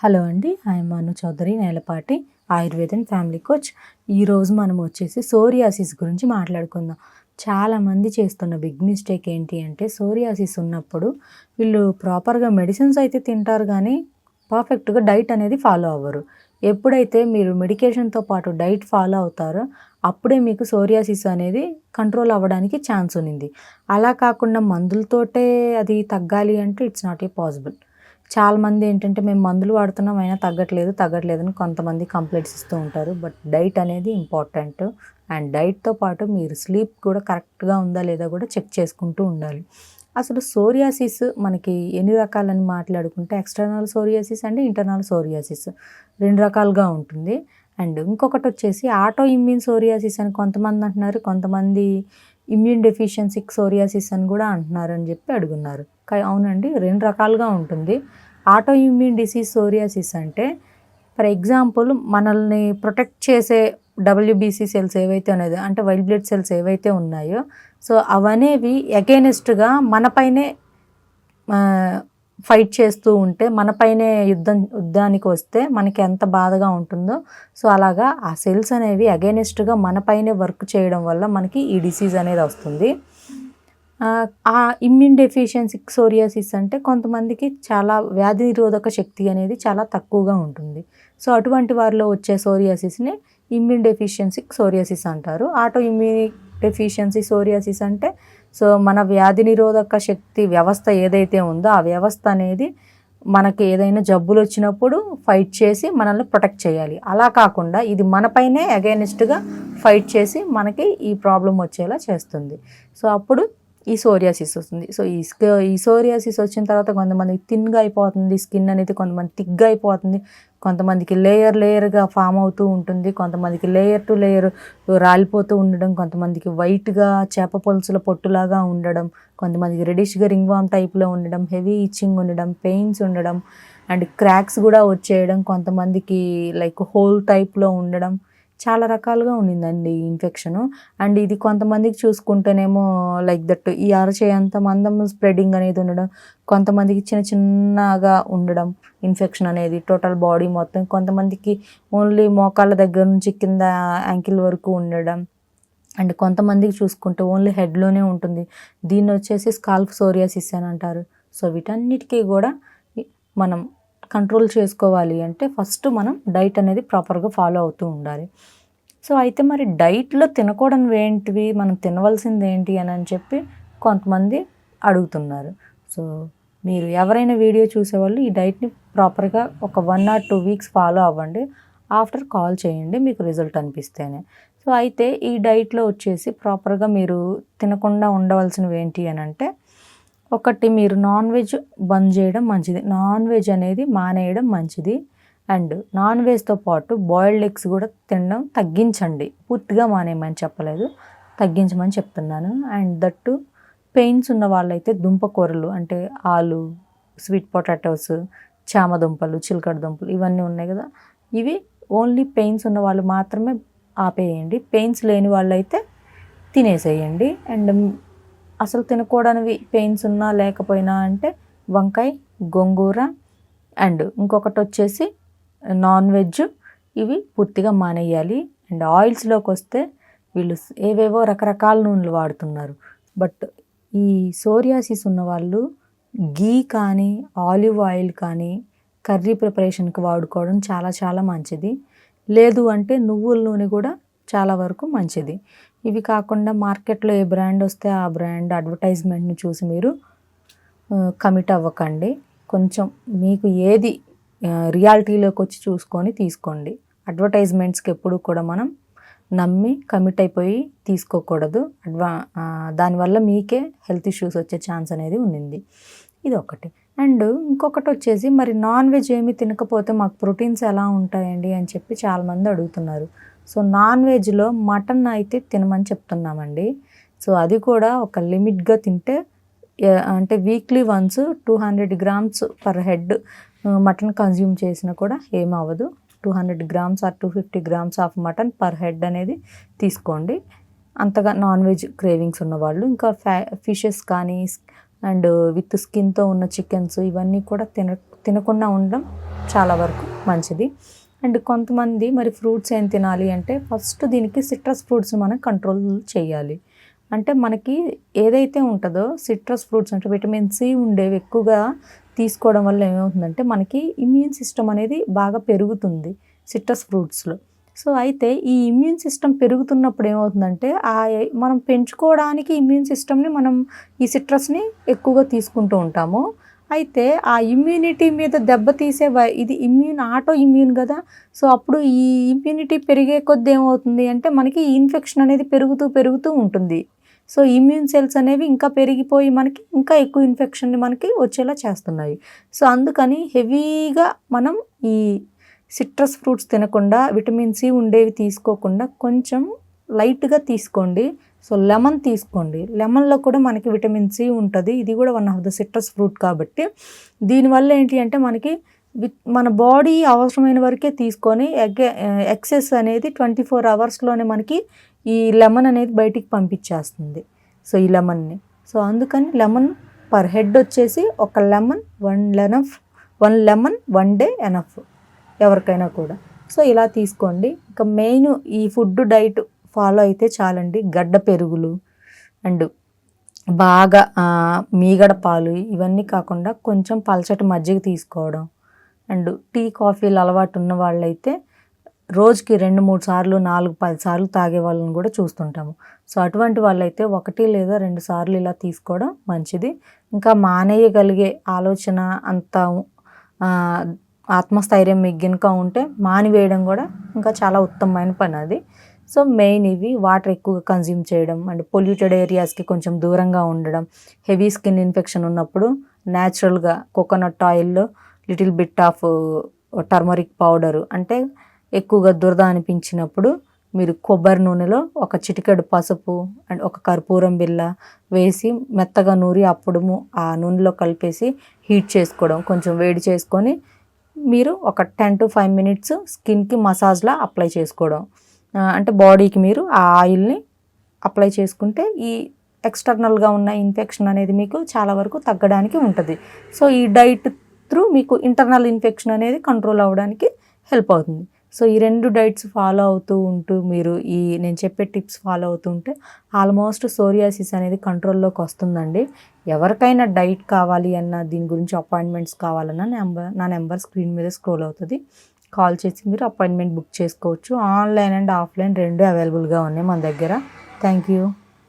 Hello అండి I'm Manu Chowdary Nelapati ఆయుర్వేదన్ family coach. ఈరోజు మనం వచ్చేసి సోరియాసిస్ గురించి మాట్లాడుకుందాం. చాలామంది చేస్తున్న బిగ్ మిస్టేక్ ఏంటి అంటే సోరియాసిస్ ఉన్నప్పుడు వీళ్ళు ప్రాపర్గా మెడిసిన్స్ అయితే తింటారు కానీ పర్ఫెక్ట్గా డైట్ అనేది ఫాలో అవ్వరు. ఎప్పుడైతే మీరు మెడికేషన్తో పాటు డైట్ ఫాలో అవుతారో అప్పుడే మీకు సోరియాసిస్ అనేది కంట్రోల్ అవ్వడానికి ఛాన్స్ ఉంది అలా కాకుండా మందులతోటే అది తగ్గాలి అంటే ఇట్స్ నాట్ ఏ పాసిబుల్ చాలామంది ఏంటంటే మేము మందులు వాడుతున్నాం అయినా తగ్గట్లేదు తగ్గట్లేదు అని కొంతమంది కంప్లైంట్స్ ఇస్తూ ఉంటారు. బట్ డైట్ అనేది ఇంపార్టెంట్ అండ్ డైట్తో పాటు మీరు స్లీప్ కూడా కరెక్ట్గా ఉందా లేదా కూడా చెక్ చేసుకుంటూ ఉండాలి. అసలు సోరియాసిస్ మనకి ఎన్ని రకాలని మాట్లాడుకుంటే external psoriasis and internal psoriasis రెండు రకాలుగా ఉంటుంది. అండ్ ఇంకొకటి వచ్చేసి ఆటో ఇమ్యూన్ సోరియాసిస్ అని కొంతమంది అంటున్నారు. కొంతమంది ఇమ్యూన్ డెఫిషియన్సీ సోరియాసిస్ అని కూడా అంటున్నారు అని చెప్పి అడుగున్నారు. అవునండి రెండు రకాలుగా ఉంటుంది. ఆటో ఇమ్యూన్ డిసీజ్ సోరియాసిస్ అంటే ఫర్ ఎగ్జాంపుల్ మనల్ని ప్రొటెక్ట్ చేసే డబ్ల్యూబీసీ సెల్స్ ఏవైతే ఉన్నాయో అంటే వైట్ బ్లడ్ సెల్స్ ఏవైతే ఉన్నాయో సో అవనేవి అగేనెస్ట్గా మనపైనే ఫైట్ చేస్తూ ఉంటే మనపైనే యుద్ధం యుద్ధానికి వస్తే మనకి ఎంత బాధగా ఉంటుందో. సో అలాగా ఆ సెల్స్ అనేవి అగైనెస్ట్గా మనపైనే వర్క్ చేయడం వల్ల మనకి ఈ డిసీజ్ అనేది వస్తుంది. ఆ, ఆ ఇమ్యూన్ డెఫిషియన్సీ సోరియాసిస్ అంటే కొంతమందికి చాలా వ్యాధి నిరోధక శక్తి అనేది చాలా తక్కువగా ఉంటుంది. సో అటువంటి వారిలో వచ్చే సోరియాసిస్ని ఇమ్యూన్ డెఫిషియన్సీ సోరియాసిస్ అంటారు. ఆటో ఇమ్యూన్ డెఫిషియన్సీ సోరియాసిస్ అంటే సో మన వ్యాధి నిరోధక శక్తి వ్యవస్థ ఏదైతే ఉందో ఆ వ్యవస్థ అనేది మనకి ఏదైనా జబ్బులు వచ్చినప్పుడు ఫైట్ చేసి మనల్ని ప్రొటెక్ట్ చేయాలి. అలా కాకుండా ఇది మనపైనే అగైనెస్ట్గా ఫైట్ చేసి మనకి ఈ ప్రాబ్లం వచ్చేలా చేస్తుంది. సో అప్పుడు ఈ సోరియాసిస్ వస్తుంది. సో ఈ ఈ సోరియాసిస్ వచ్చిన తర్వాత కొంతమందికి థిన్గా అయిపోతుంది స్కిన్ అనేది కొంతమంది థిక్గా అయిపోతుంది కొంతమందికి లేయర్ లేయర్గా ఫామ్ అవుతూ ఉంటుంది కొంతమందికి లేయర్ టు లేయర్ రాలిపోతూ ఉండడం కొంతమందికి వైట్గా చేప పొలుసుల పొట్టులాగా ఉండడం కొంతమందికి రెడిష్గా రింగ్ వామ్ టైప్లో ఉండడం హెవీ ఇచ్చింగ్ ఉండడం పెయిన్స్ ఉండడం అండ్ క్రాక్స్ కూడా వచ్చేయడం కొంతమందికి లైక్ హోల్ టైప్లో ఉండడం చాలా రకాలుగా ఉండిందండి ఈ ఇన్ఫెక్షను అండ్ ఇది కొంతమందికి చూసుకుంటేనేమో లైక్ దట్ ఈ అరచేయంత మందం స్ప్రెడింగ్ అనేది ఉండడం కొంతమందికి చిన్న చిన్నగా ఉండడం ఇన్ఫెక్షన్ అనేది టోటల్ బాడీ మొత్తం కొంతమందికి ఓన్లీ మోకాళ్ళ దగ్గర నుంచి కింద యాంకిల్ వరకు ఉండడం. అండ్ కొంతమందికి చూసుకుంటే ఓన్లీ హెడ్లోనే ఉంటుంది. దీన్ని వచ్చేసి స్కాల్ఫ్ సోరియాసిస్ అని అంటారు. సో వీటన్నిటికీ కూడా మనం కంట్రోల్ చేసుకోవాలి అంటే ఫస్ట్ మనం డైట్ అనేది ప్రాపర్గా ఫాలో అవుతూ ఉండాలి. సో అయితే మరి డైట్లో తినకూడనివి ఏంటివి? మనం తినవలసింది ఏంటి అని అని చెప్పి కొంతమంది అడుగుతున్నారు. సో మీరు ఎవరైనా వీడియో చూసేవాళ్ళు ఈ డైట్ని ప్రాపర్గా ఒక one or two weeks follow అవ్వండి. ఆఫ్టర్ కాల్ చేయండి మీకు రిజల్ట్ అనిపిస్తేనే. సో అయితే ఈ డైట్లో వచ్చేసి ప్రాపర్గా మీరు తినకుండా ఉండవలసినవి ఏంటి అని అంటే ఒకటి మీరు నాన్ వెజ్ బంద్ చేయడం మంచిది. నాన్ వెజ్ అనేది మానేయడం మంచిది. అండ్ నాన్ వెజ్తో పాటు బాయిల్డ్ ఎగ్స్ కూడా తినడం తగ్గించండి. పూర్తిగా మానేయమని చెప్పలేదు. తగ్గించమని చెప్తున్నాను. అండ్ దట్టు పెయిన్స్ ఉన్న వాళ్ళైతే దుంపకూరలు అంటే ఆలు స్వీట్ పొటాటోస్ చామదుంపలు చిలకడ దుంపలు ఇవన్నీ ఉన్నాయి కదా. ఇవి ఓన్లీ పెయిన్స్ ఉన్న వాళ్ళు మాత్రమే ఆపేయండి. పెయిన్స్ లేని వాళ్ళైతే తినేసేయండి. అండ్ అసలు తినకూడనివి పెయిన్స్ ఉన్నా లేకపోయినా అంటే వంకాయ గోంగూర అండ్ ఇంకొకటి వచ్చేసి నాన్ వెజ్. ఇవి పూర్తిగా మానేయాలి. అండ్ ఆయిల్స్లోకి వస్తే వీళ్ళు ఏవేవో రకరకాల నూనెలు వాడుతున్నారు. బట్ ఈ సోరియాసిస్ ఉన్న వాళ్ళు గీ కానీ ఆలివ్ ఆయిల్ కానీ కర్రీ ప్రిపరేషన్కి వాడుకోవడం చాలా చాలా మంచిది. లేదు అంటే నువ్వుల నూనె కూడా చాలా వరకు మంచిది. ఇవి కాకుండా మార్కెట్లో ఏ బ్రాండ్ వస్తే ఆ బ్రాండ్ అడ్వర్టైజ్మెంట్ని చూసి మీరు కమిట్ అవ్వకండి. కొంచెం మీకు ఏది రియాలిటీలోకి వచ్చి చూసుకొని తీసుకోండి. అడ్వర్టైజ్మెంట్స్కి ఎప్పుడు కూడా మనం నమ్మి కమిట్ అయిపోయి తీసుకోకూడదు. అడ్వా దానివల్ల మీకే హెల్త్ ఇష్యూస్ వచ్చే ఛాన్స్ అనేది ఉంది ఇది ఒకటి. అండ్ ఇంకొకటి వచ్చేసి మరి నాన్ వెజ్ ఏమి తినకపోతే మాకు ప్రోటీన్స్ ఎలా ఉంటాయండి అని చెప్పి చాలామంది అడుగుతున్నారు. సో నాన్ వెజ్లో మటన్ అయితే తినమని చెప్తున్నామండి. సో అది కూడా ఒక లిమిట్గా తింటే అంటే weekly once two hundred grams per head mutton consume చేసినా కూడా ఏమవ్వదు. Two hundred grams or two fifty grams of mutton per head అనేది తీసుకోండి. అంతగా నాన్ వెజ్ క్రేవింగ్స్ ఉన్నవాళ్ళు ఇంకా ఫ్యా ఫిషెస్ కానీ అండ్ విత్ స్కిన్తో ఉన్న చికెన్స్ ఇవన్నీ కూడా తిన తినకుండా ఉండడం చాలా వరకు మంచిది. అండ్ కొంతమంది మరి ఫ్రూట్స్ ఏం తినాలి అంటే ఫస్ట్ దీనికి సిట్రస్ ఫ్రూట్స్ మనం కంట్రోల్ చేయాలి. అంటే మనకి ఏదైతే ఉంటుందో సిట్రస్ ఫ్రూట్స్ అంటే విటమిన్ సి ఉండేవి ఎక్కువగా తీసుకోవడం వల్ల ఏమవుతుందంటే మనకి ఇమ్యూన్ సిస్టమ్ అనేది బాగా పెరుగుతుంది సిట్రస్ ఫ్రూట్స్లో. సో అయితే ఈ ఇమ్యూన్ సిస్టమ్ పెరుగుతున్నప్పుడు ఏమవుతుందంటే ఆ మనం పెంచుకోవడానికి ఇమ్యూన్ సిస్టమ్ని మనం ఈ సిట్రస్ని ఎక్కువగా తీసుకుంటూ ఉంటాము. అయితే ఆ ఇమ్యూనిటీ మీద దెబ్బతీసే వై- ఇది ఇమ్యూన్ ఆటో ఇమ్యూన్ కదా. సో అప్పుడు ఈ ఇమ్యూనిటీ పెరిగే కొద్ది ఏమవుతుంది అంటే మనకి ఇన్ఫెక్షన్ అనేది పెరుగుతూ పెరుగుతూ ఉంటుంది. సో ఇమ్యూన్ సెల్స్ అనేవి ఇంకా పెరిగిపోయి మనకి ఇంకా ఎక్కువ ఇన్ఫెక్షన్ని మనకి వచ్చేలా చేస్తున్నాయి. సో అందుకని హెవీగా మనం ఈ సిట్రస్ ఫ్రూట్స్ తినకుండా విటమిన్ సి ఉండేవి తీసుకోకుండా కొంచెం లైట్గా తీసుకోండి. సో లెమన్ తీసుకోండి. లెమన్లో కూడా మనకి విటమిన్ సి ఉంటుంది. ఇది కూడా one of the citrus fruit కాబట్టి. దీనివల్ల ఏంటి అంటే మనకి మన బాడీ అవసరమైన వరకే తీసుకొని ఎగ్ ఎక్సెస్ అనేది ట్వంటీ ఫోర్ అవర్స్లోనే మనకి ఈ లెమన్ అనేది బయటికి పంపించేస్తుంది. సో ఈ లెమన్ని. సో అందుకని లెమన్ పర్ హెడ్ వచ్చేసి ఒక lemon one లెనఫ్ one lemon one day enough ఎవరికైనా కూడా. సో ఇలా తీసుకోండి. ఇంకా మెయిన్ ఈ ఫుడ్ డైట్ ఫాలో అయితే చాలండి. గడ్డ పెరుగులు అండ్ బాగా మీగడ పాలు ఇవన్నీ కాకుండా కొంచెం పలచటి మజ్జిగ తీసుకోవడం అండ్ టీ కాఫీలు అలవాటు ఉన్న వాళ్ళైతే రోజుకి రెండు మూడు సార్లు నాలుగు పది సార్లు తాగే వాళ్ళని కూడా చూస్తుంటాము. సో అటువంటి వాళ్ళైతే ఒకటి లేదా రెండు సార్లు ఇలా తీసుకోవడం మంచిది. ఇంకా మానేయగలిగే ఆలోచన అంత ఆత్మస్థైర్యం మీకు గనుక ఉంటే మానివేయడం కూడా ఇంకా చాలా ఉత్తమమైన పని అది. సో మెయిన్ ఇవి వాటర్ ఎక్కువగా కన్జ్యూమ్ చేయడం అండ్ పొల్యూటెడ్ ఏరియాస్కి కొంచెం దూరంగా ఉండడం. హెవీ స్కిన్ ఇన్ఫెక్షన్ ఉన్నప్పుడు న్యాచురల్గా కోకోనట్ ఆయిల్లో little bit of turmeric powder అంటే ఎక్కువగా దురద అనిపించినప్పుడు మీరు కొబ్బరి నూనెలో ఒక చిటికెడు పసుపు అండ్ ఒక కర్పూరం బిల్ల వేసి మెత్తగా నూరి అప్పుడుము ఆ నూనెలో కలిపేసి హీట్ చేసుకోవడం. కొంచెం వేడి చేసుకొని మీరు ఒక టెన్ టు ఫైవ్ మినిట్స్ స్కిన్కి మసాజ్లా అప్లై చేసుకోవడం. అంటే బాడీకి మీరు ఆ ఆయిల్ని అప్లై చేసుకుంటే ఈ ఎక్స్టర్నల్గా ఉన్న ఇన్ఫెక్షన్ అనేది మీకు చాలా వరకు తగ్గడానికి ఉంటుంది. సో ఈ డైట్ త్రూ మీకు ఇంటర్నల్ ఇన్ఫెక్షన్ అనేది కంట్రోల్ అవ్వడానికి హెల్ప్ అవుతుంది. సో ఈ రెండు డైట్స్ ఫాలో అవుతూ ఉంటూ మీరు ఈ నేను చెప్పే టిప్స్ ఫాలో అవుతూ ఉంటే ఆల్మోస్ట్ సోరియాసిస్ అనేది కంట్రోల్లోకి వస్తుందండి. ఎవరికైనా డైట్ కావాలి అన్న దీని గురించి అపాయింట్మెంట్స్ కావాలన్నా నెంబర్ నా నెంబర్ స్క్రీన్ మీద స్క్రోల్ అవుతుంది. కాల్ చేసి మీరు అపాయింట్మెంట్ బుక్ చేసుకోవచ్చు. ఆన్లైన్ అండ్ ఆఫ్లైన్ రెండు అవైలబుల్గా ఉన్నాయి మన దగ్గర. Thank you.